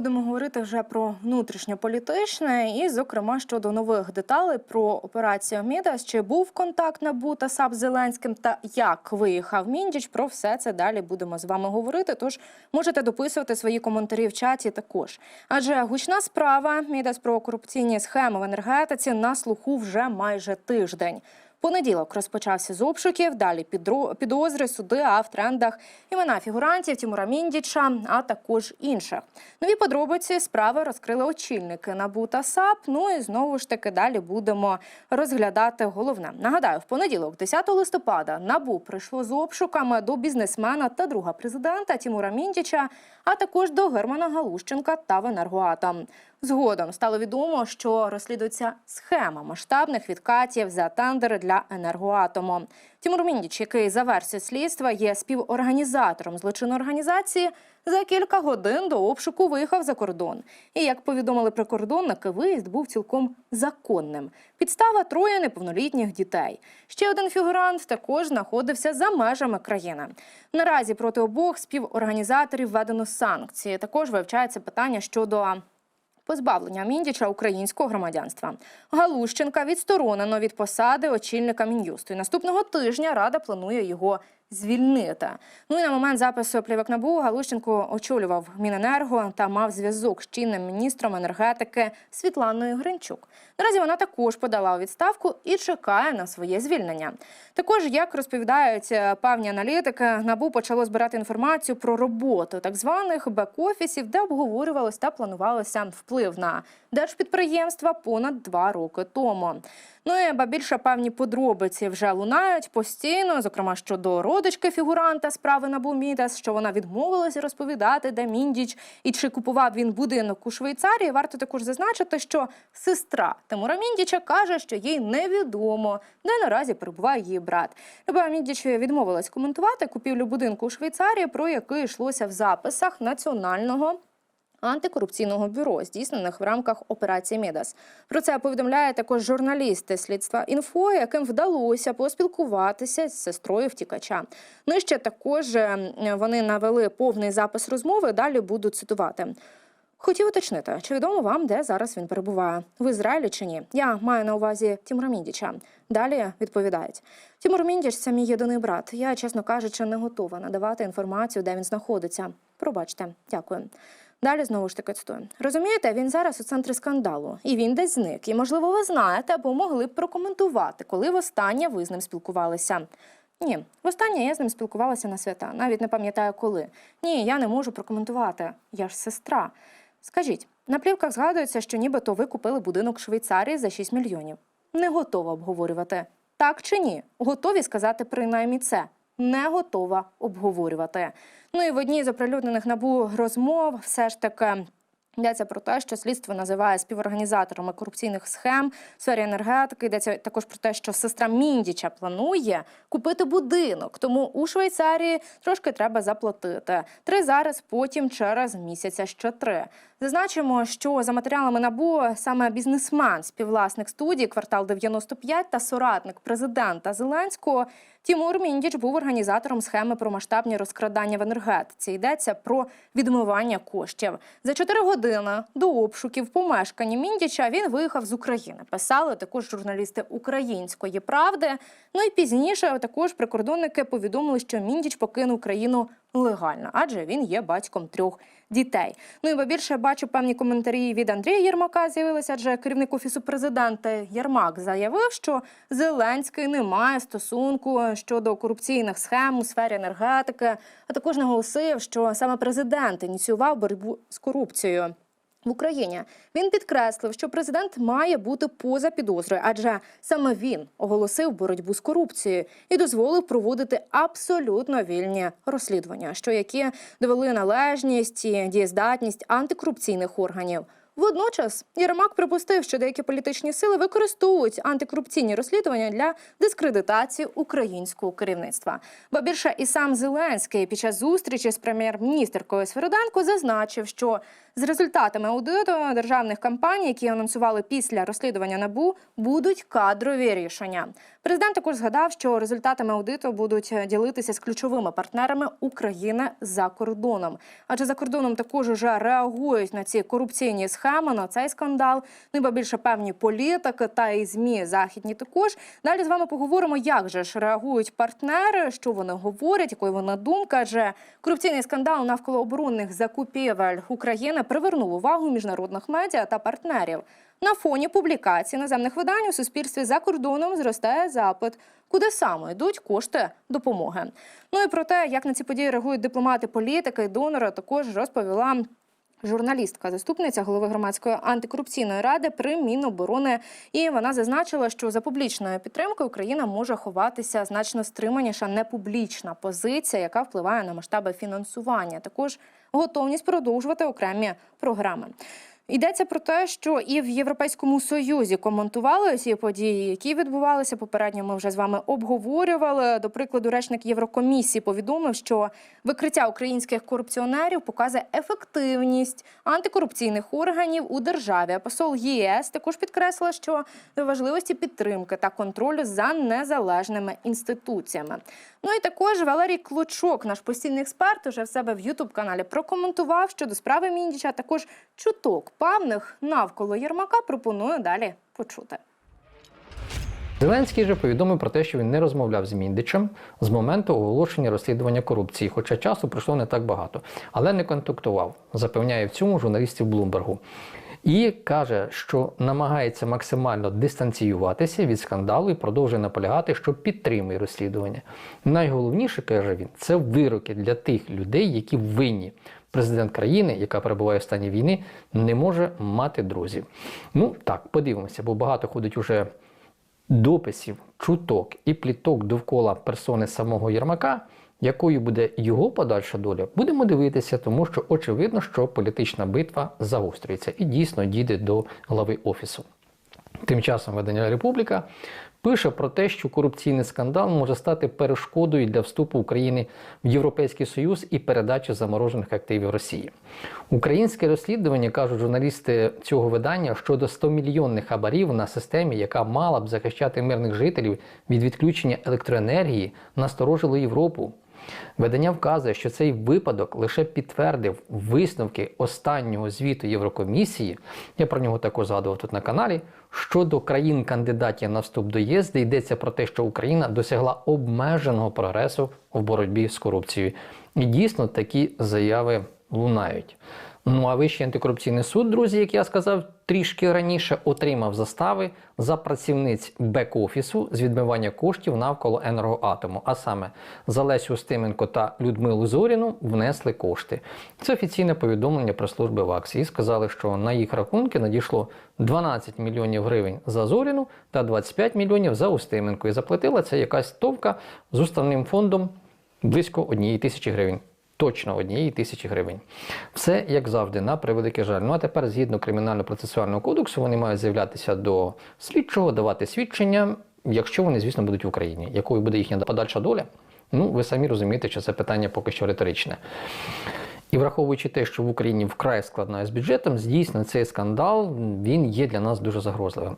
будемо говорити вже про внутрішньополітичне і, зокрема, щодо нових деталей про операцію Мідас. Чи був контакт НАБУ та САП Зеленським та як виїхав Міндіч? Про все це далі будемо з вами говорити. Тож можете дописувати свої коментарі в чаті також. Адже гучна справа Мідас про корупційні схеми в енергетиці на слуху вже майже тиждень. Понеділок розпочався з обшуків. Далі підозри, суди, а в трендах імена фігурантів Тімура Міндіча, а також інших. Нові подробиці справи розкрили очільники НАБУ та САП. Ну і знову ж таки далі будемо розглядати головне. Нагадаю, в понеділок, 10 листопада, НАБУ прийшло з обшуками до бізнесмена та друга президента Тімура Міндіча, а також до Германа Галущенка та в енергоатом. Згодом стало відомо, що розслідується схема масштабних відкатів за тендери для енергоатому. Тимур Міндіч, який за версією слідства є співорганізатором злочинної організації, за кілька годин до обшуку виїхав за кордон. І як повідомили прикордонники, виїзд був цілком законним. Підстава троє неповнолітніх дітей. Ще один фігурант також знаходився за межами країни. Наразі проти обох співорганізаторів введено санкції. Також вивчається питання щодо позбавлення Міндіча українського громадянства. Галущенка відсторонено від посади очільника Мін'юсту. І наступного тижня рада планує його звільнити. Ну і на момент запису плівок НАБУ Галущенко очолював Міненерго та мав зв'язок з чинним міністром енергетики Світланою Гринчук. Наразі вона також подала у відставку і чекає на своє звільнення. Також, як розповідають е, певні аналітики, набу почало збирати інформацію про роботу так званих бек-офісів, де обговорювалось та планувалося вплив на держпідприємства понад два роки тому. Ну і ба більше певні подробиці вже лунають постійно, зокрема щодо родички фігуранта справи НАБУ Мідас, що вона відмовилася розповідати, де Міндіч і чи купував він будинок у Швейцарії. Варто також зазначити, що сестра Тимура Міндіча каже, що їй невідомо, де наразі перебуває її брат. Люба Міндіч відмовилась коментувати купівлю будинку у Швейцарії, про який йшлося в записах національного. Антикорупційного бюро, здійснених в рамках операції Мідас. Про це повідомляє також журналісти слідства інфо, яким вдалося поспілкуватися з сестрою втікача. Нижче також е, вони навели повний запис розмови. Далі буду цитувати. Хотів уточнити, чи відомо вам, де зараз він перебуває в Ізраїлі чи ні? Я маю на увазі Тімура Міндіча. Далі відповідають: Тімур Міндіч це мій єдиний брат. Я, чесно кажучи, не готова надавати інформацію, де він знаходиться. Пробачте, дякую. Далі знову ж таки цитую. Розумієте, він зараз у центрі скандалу, і він десь зник. І можливо, ви знаєте або могли б прокоментувати, коли востаннє ви з ним спілкувалися. Ні, востаннє я з ним спілкувалася на свята. Навіть не пам'ятаю коли. Ні, я не можу прокоментувати. Я ж сестра. Скажіть, на плівках згадується, що нібито ви купили будинок Швейцарії за 6 мільйонів. Не готова обговорювати. Так чи ні? Готові сказати принаймні це. Не готова обговорювати. Ну і в одній з оприлюднених набу розмов все ж таки. Йдеться про те, що слідство називає співорганізаторами корупційних схем в сфері енергетики. Йдеться також про те, що сестра Міндіча планує купити будинок. Тому у Швейцарії трошки треба заплатити. Три зараз, потім через місяця ще три. Зазначимо, що за матеріалами набу саме бізнесмен, співвласник студії квартал 95 та соратник президента Зеленського Тімур Міндіч був організатором схеми про масштабні розкрадання в енергетиці. Йдеться про відмивання коштів. За чотири години до обшуків в помешканні Міндіча він виїхав з України. Писали також журналісти української правди. Ну і пізніше також прикордонники повідомили, що Міндіч покинув країну легально, адже він є батьком трьох дітей. Ну і ба більше бачу певні коментарі від Андрія Єрмака. З'явилися, адже керівник офісу президента Єрмак заявив, що Зеленський не має стосунку щодо корупційних схем у сфері енергетики, а також наголосив, що саме президент ініціював боротьбу з корупцією. В Україні він підкреслив, що президент має бути поза підозрою, адже саме він оголосив боротьбу з корупцією і дозволив проводити абсолютно вільні розслідування, що які довели належність і дієздатність антикорупційних органів. Водночас Єрмак припустив, що деякі політичні сили використовують антикорупційні розслідування для дискредитації українського керівництва. Ба більше і сам Зеленський під час зустрічі з прем'єр-міністркою Свериденко зазначив, що з результатами аудиту державних кампаній, які анонсували після розслідування набу, будуть кадрові рішення. Президент також згадав, що результатами аудиту будуть ділитися з ключовими партнерами України за кордоном. Адже за кордоном також уже реагують на ці корупційні схеми, на цей скандал. Ну і більше певні політики та і змі західні також. Далі з вами поговоримо, як же ж реагують партнери, що вони говорять, якою вона думка. Адже корупційний скандал навколо оборонних закупівель України привернув увагу міжнародних медіа та партнерів. На фоні публікацій наземних видань у суспільстві за кордоном зростає запит, куди саме йдуть кошти допомоги. Ну і про те, як на ці події реагують дипломати, політики донора, також розповіла. Журналістка, заступниця голови громадської антикорупційної ради при Міноборони, і вона зазначила, що за публічною підтримкою Україна може ховатися значно стриманіша непублічна позиція, яка впливає на масштаби фінансування. Також готовність продовжувати окремі програми. Йдеться про те, що і в Європейському Союзі коментували ці події, які відбувалися попередньо. Ми вже з вами обговорювали. До прикладу, речник Єврокомісії повідомив, що викриття українських корупціонерів показує ефективність антикорупційних органів у державі. Посол ЄС також підкреслила, що важливості підтримки та контролю за незалежними інституціями. Ну і також Валерій Клочок, наш постійний експерт, уже в себе в Ютуб каналі прокоментував щодо справи Міндіча. Також чуток певних навколо Єрмака пропоную далі почути. Зеленський же повідомив про те, що він не розмовляв з Міндичем з моменту оголошення розслідування корупції, хоча часу пройшло не так багато, але не контактував, запевняє в цьому журналістів Блумбергу. І каже, що намагається максимально дистанціюватися від скандалу і продовжує наполягати, що підтримує розслідування. Найголовніше каже він це вироки для тих людей, які винні. Президент країни, яка перебуває в стані війни, не може мати друзів. Ну так, подивимося, бо багато ходить уже дописів, чуток і пліток довкола персони самого Єрмака, якою буде його подальша доля, будемо дивитися, тому що очевидно, що політична битва загострюється і дійсно дійде до глави офісу. Тим часом видання Републіка пише про те, що корупційний скандал може стати перешкодою для вступу України в Європейський Союз і передачі заморожених активів Росії. Українське розслідування кажуть журналісти цього видання щодо 100-мільйонних хабарів на системі, яка мала б захищати мирних жителів від відключення електроенергії, насторожило Європу. Видання вказує, що цей випадок лише підтвердив висновки останнього звіту Єврокомісії. Я про нього також згадував тут на каналі. Щодо країн-кандидатів на вступ до ЄС, де йдеться про те, що Україна досягла обмеженого прогресу в боротьбі з корупцією. І дійсно такі заяви лунають. Ну а Вищий антикорупційний суд, друзі, як я сказав трішки раніше, отримав застави за працівниць бек-офісу з відмивання коштів навколо енергоатому. А саме за Лесю Стименко та Людмилу Зоріну внесли кошти. Це офіційне повідомлення про служби ВАКС. І сказали, що на їх рахунки надійшло 12 мільйонів гривень за Зоріну та 25 мільйонів за Устименко. І заплатила це якась товка з уставним фондом близько однієї тисячі гривень точно однієї тисячі гривень. Все як завжди, на превеликий жаль. Ну а тепер, згідно кримінально-процесуального кодексу, вони мають з'являтися до слідчого, давати свідчення, якщо вони, звісно, будуть в Україні. Якою буде їхня подальша доля? Ну, ви самі розумієте, що це питання поки що риторичне. І враховуючи те, що в Україні вкрай складна з бюджетом, дійсно цей скандал він є для нас дуже загрозливим.